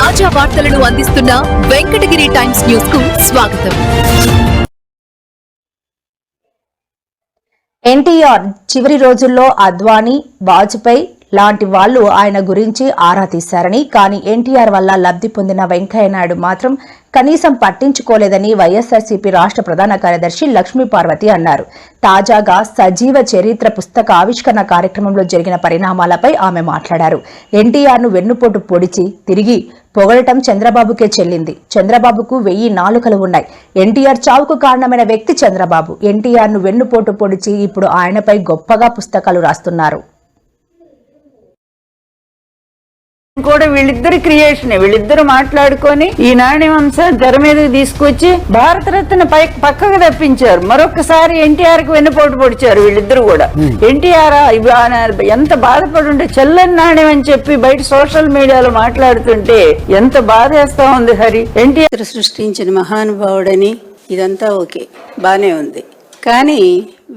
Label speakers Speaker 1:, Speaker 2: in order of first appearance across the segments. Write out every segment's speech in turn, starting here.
Speaker 1: తాజా వార్తలను అందిస్తున్న వెంకటగిరి టైమ్స్ న్యూస్కు స్వాగతం.
Speaker 2: ఎన్టీఆర్ చివరి రోజుల్లో అద్వానీ వాజ్పేయి లాంటి వాళ్ళు ఆయన గురించి ఆరా తీశారని కానీ ఎన్టీఆర్ వల్ల లబ్ధి పొందిన వెంకయ్యనాయుడు మాత్రం కనీసం పట్టించుకోలేదని వైఎస్ఆర్సీపీ రాష్ట్ర ప్రధాన కార్యదర్శి లక్ష్మీ పార్వతి అన్నారు. తాజాగా సజీవ చరిత్ర పుస్తక ఆవిష్కరణ కార్యక్రమంలో జరిగిన పరిణామాలపై ఆమె మాట్లాడారు. ఎన్టీఆర్ను వెన్నుపోటు పొడిచి తిరిగి పొగడటం చంద్రబాబుకే చెల్లింది. చంద్రబాబుకు వెయ్యి నాలుకలు ఉన్నాయి. ఎన్టీఆర్ చావుకు కారణమైన వ్యక్తి చంద్రబాబు. ఎన్టీఆర్ను వెన్నుపోటు పొడిచి ఇప్పుడు ఆయనపై గొప్పగా పుస్తకాలు రాస్తున్నారు.
Speaker 3: కూడా వీళ్ళిద్దరు క్రియేషన్. వీళ్ళిద్దరు మాట్లాడుకొని ఈ నాణ్య వంశం తెర మీదకి తీసుకొచ్చి భారతరత్న పై పక్కకు తప్పించారు. మరొకసారి ఎన్టీఆర్కి వెన్నుపోటు పొడిచారు వీళ్ళిద్దరు కూడా. ఎన్టీఆర్ ఎంత బాధపడి ఉంటే చెల్లని నాణ్యం అని చెప్పి బయట సోషల్ మీడియాలో మాట్లాడుతుంటే ఎంత బాధేస్తా ఉంది హరి. ఎన్టీఆర్
Speaker 4: సృష్టించిన మహానుభావుడని ఇదంతా ఓకే. బానే ఉంది. కానీ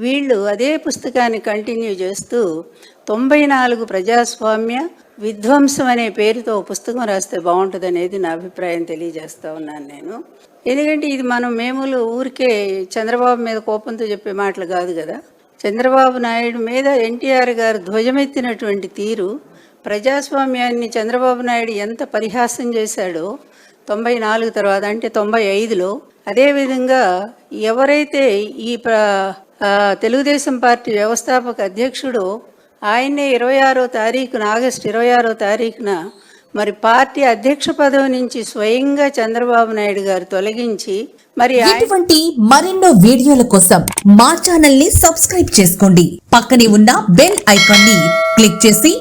Speaker 4: వీళ్ళు అదే పుస్తకాన్ని కంటిన్యూ చేస్తూ తొంభై నాలుగు ప్రజాస్వామ్య విధ్వంసం అనే పేరుతో పుస్తకం రాస్తే బాగుంటుంది అనేది నా అభిప్రాయం తెలియజేస్తూ ఉన్నాను నేను. ఎందుకంటే ఇది మనం మేములు ఊరికే చంద్రబాబు మీద కోపంతో చెప్పే మాటలు కాదు కదా. చంద్రబాబు నాయుడు మీద ఎన్టీఆర్ గారు ధ్వజమెత్తినటువంటి తీరు ప్రజాస్వామ్యాన్ని చంద్రబాబు నాయుడు ఎంత పరిహాసం చేశాడో తొంభై నాలుగు తర్వాత అంటే తొంభై ఐదులో అదేవిధంగా ఎవరైతే ఈ ప్ర తెలుగుదేశం పార్టీ వ్యవస్థాపక అధ్యక్షుడు ఆయన్నే ఇరవై ఆరో తారీఖున ఆగస్టు ఇరవై ఆరో తారీఖున మరి పార్టీ అధ్యక్ష పదవి నుంచి స్వయంగా చంద్రబాబు నాయుడు గారు తొలగించి మరి
Speaker 5: ఇటువంటి మరెన్నో వీడియోల కోసం మా ఛానల్ని సబ్స్క్రైబ్ చేసుకోండి. పక్కనే ఉన్న బెల్ ఐకాన్ని క్లిక్ చేసి